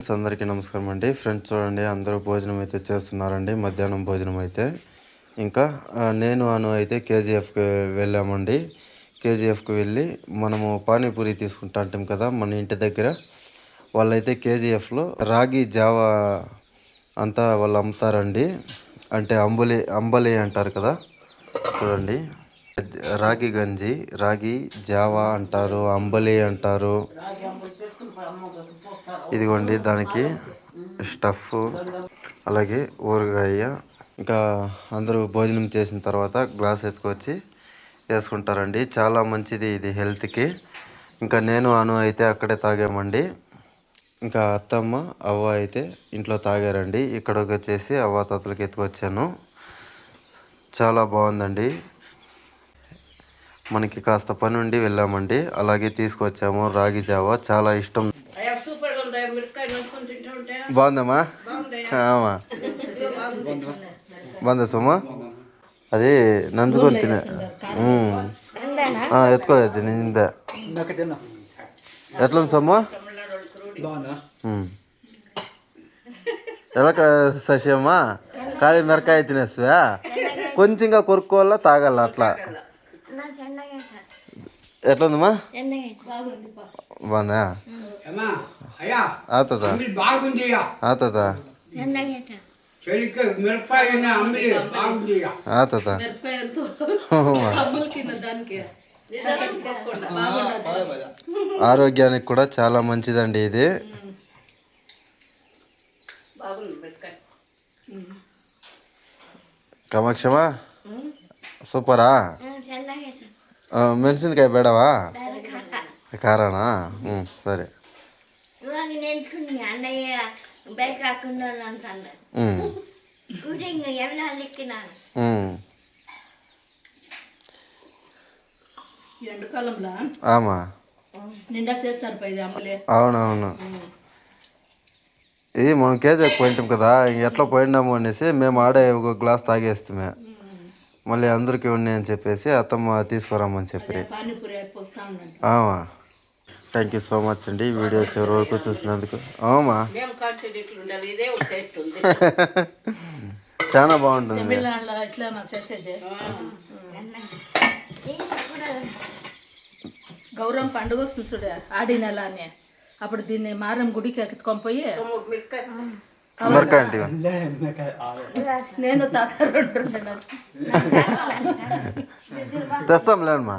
Friends అందరికీ నమస్కారం అండి. ఫ్రెండ్స్ చూడండి అందరూ భోజనం అయితే చేస్తున్నారండి. మధ్యాహ్నం భోజనం అయితే. ఇంకా నేను అను అయితే కేజీఎఫ్కి వెళ్ళామండి. కేజీఎఫ్కి వెళ్ళి మనము పానీపూరి తీసుకుంటా ఉంటాం కదా మన ఇంటి దగ్గర. వాళ్ళైతే కేజీఎఫ్లో రాగి జావా అంతా వాళ్ళు అమ్ముతారండి. అంటే అంబులి అంబలి అంటారు కదా. చూడండి. రాగి గంజి రాగి జావా అంటారు అంబలి అంటారు. ఇదిగోండి దానికి స్టఫ్ అలాగే ఊరగాయ. ఇంకా అందరూ భోజనం చేసిన తర్వాత గ్లాస్ ఎత్తుకొచ్చి వేసుకుంటారండి. చాలా మంచిది ఇది హెల్త్కి. ఇంకా నేను అను అయితే అక్కడే తాగామండి. ఇంకా అత్తమ్మ అవ్వ అయితే ఇంట్లో తాగారండి. ఇక్కడికి వచ్చేసి అవ్వ తాతలకి ఎత్తుకొచ్చాను. చాలా బాగుందండి. మనకి కాస్త పని ఉండి వెళ్ళామండి. అలాగే తీసుకొచ్చాము. రాగి జావా చాలా ఇష్టం. బాగుందమ్మా? ఆమా. బాగుందా సుమా? అది నంచుకొని తినే. ఎత్తుకోలేదు నిందా ఎట్లా ఉంది సమ్మా ఉమ్. ఎలా సశమ్మా ఖాళీ మిరకాయ తినేస్తా కొంచెంగా కొరుక్కోవాలా తాగాల అట్లా? ఎట్లా ఉందమ్మా బాగుందా? అమ్మా అయ్యా ఆతదా. ఆతదా. ఆతదా ఆరోగ్యానికి కూడా చాలా మంచిదండి ఇది. కామాక్షమా సూపరా? ఆ, ಮೆಣಸಿನ್ಕಾಯಿ ಬೇಡವಾ ಖಾರನಾ ಹ್ಞೂ ಸರಿ ఇవాళ నేర్చుకుని అన్నయ్య బైక్ రాకుండా అంటాడు ಹ್ಞೂ కూడా ఇంకా ఎవరి ఎక్కినాను ಹ್ಞೂ ఎండాకాలంలో ఆమా నిండా చేస్తారు పై అమ్మలే అవునవును ఇది మనం కేజీకి పోయింటాం కదా ఇంక ఎట్లా పోయినాము అనేసి మేము ఆడే ఒక గ్లాస్ తాగేస్తామే మళ్ళీ అందరికీ ఉన్నాయి అని చెప్పేసి అత్తమ్మ తీసుకురామని చెప్పి. ఆమా. థ్యాంక్ యూ సో మచ్ అండి. ఈ వీడియో చివరి వరకు చూసినందుకు. ఆమా. మేము కాల్చేది ఇట్లా ఉండాలి ఇదే ఒక టేస్ట్ ఉంది. చాలా బాగుంటుంది. గౌరవం పండుగ వస్తుంది చూడ ఆడి నెల అని. అప్పుడు దీన్ని మారం గుడికి ఎత్తుకొని పోయి మిరకాయ అంటే నేను. తెస్తాం లేమ్మా